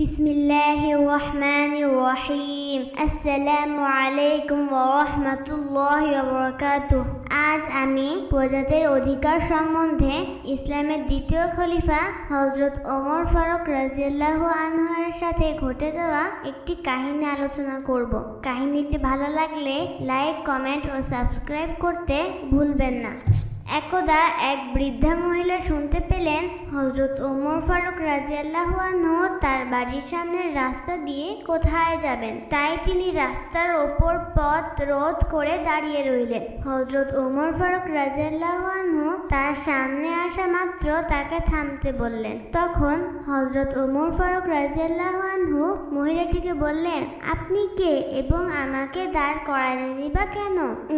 বিসমিল্লাহির রহমানির রহিম। আসসালামু আলাইকুম ওয়া রাহমাতুল্লাহি ওয়া বারাকাতুহু আজ আমি প্রজাদের অধিকার সম্বন্ধে ইসলামের দ্বিতীয় খলিফা হযরত ওমর ফারুক রাদিয়াল্লাহু আনহুর সাথে ঘটে যাওয়া একটি কাহিনী আলোচনা করব। কাহিনীটি ভালো লাগলে লাইক, কমেন্ট ও সাবস্ক্রাইব করতে ভুলবেন না। একদা এক বৃদ্ধা মহিলা শুনতে পেলেন হজরত ওমর ফারুক রাজিয়াল্লাহু তার বাড়ির সামনের রাস্তা দিয়ে কোথায় যাবেন? তাই তিনি রাস্তার ওপর পথ রোধ করে দাঁড়িয়ে রইলেন। হজরত ওমর ফারুক রাজিয়াল্লাহু তার সামনে আসা মাত্র তাকে থামতে বললেন। তখন হজরত ওমর ফারুক রাজিয়াল্লাহু আনহু মহিলাটিকে বললেন, আপনি কে এবং আমাকে দাঁড় করালেনই বা কেন?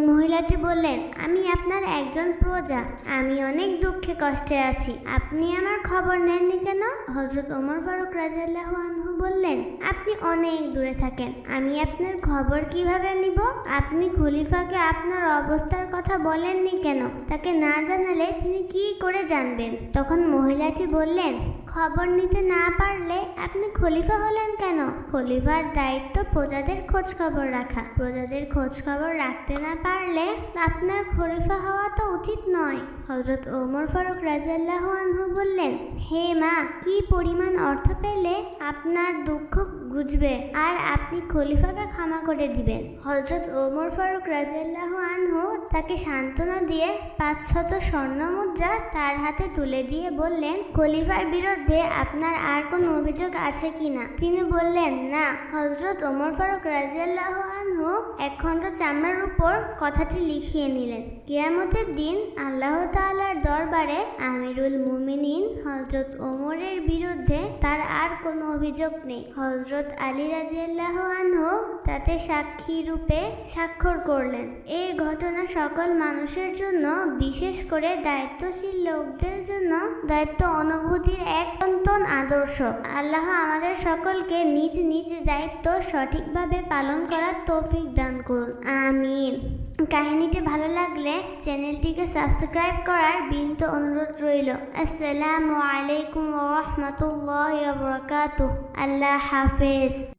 মহিলাটি বললেন, আমি আপনার একজন প্রজা আমি অনেক দুঃখে কষ্টে আছি। আপনি আমার খবর নেননি কেন? হজরত ওমর ফারুক রাজিয়াল্লাহু আনহু বললেন আপনি অনেক দূরে থাকেন। আমি আপনার খবর কীভাবে নিব? আপনি খলিফাকে আপনার অবস্থার কথা বলেননি কেন? তাকে না জানালে তিনি কি করে জানবেন? তখন মহিলাটি বললেন, খবর নিতে না পারলে আপনি খলিফা হলেন কেন? খলিফার দায়িত্ব প্রজাদের খোঁজ খবর রাখা। প্রজাদের খোঁজ খবর রাখতে না পারলে আপনার খলিফা হওয়া তো উচিত নয়। হজরত ওমর ফারুক রাজিয়াল্লাহ আনহু বললেন, হে মা, কি পরিমাণ অর্থ পেলে আপনার দুঃখ গুজবে আর আপনি খলিফাকে ক্ষমা করে দিবেন। হজরত ওমর ফারুক রাজিয়াল্লাহ আনহু তাকে সান্ত্বনা দিয়ে পাঁচ শত স্বর্ণ মুদ্রা তার হাতে তুলে দিয়ে বললেন, খলিফার বিরুদ্ধে আপনার আর কোনো অভিযোগ আছে কিনা তিনি বললেন, না হজরত ওমর ফারুক রাজিয়াল্লাহ আনহু এক চামড়ার উপর কথাটি লিখিয়ে নিলেন। কেয়ামতের দিন আল্লাহ তাআলার দরবারে আমিরুল মুমিনিন হজরত ওমরের বিরুদ্ধে তার আর কোনো অভিযোগ নেই। হজরত আলী রাজিয়াল্লাহ আনহু তাতে সাক্ষী রূপে স্বাক্ষর করলেন। এই ঘটনা সকল মানুষের জন্য, বিশেষ করে দায়িত্বশীল লোকদের জন্য দায়িত্ব অনুভূতির এক অন্তন আদর্শ। আল্লাহ আমাদের সকলকে নিজ নিজ দায়িত্ব সঠিকভাবে পালন করার তৌফিক দান করুন। আমিন। কাহিনীটি ভালো লাগলে চ্যানেলটিকে সাবস্ক্রাইব করার বিনীত অনুরোধ রইল। আসসালামু আলাইকুম ওয়া রাহমাতুল্লাহি ওয়া আল্লাহ হাফেজ।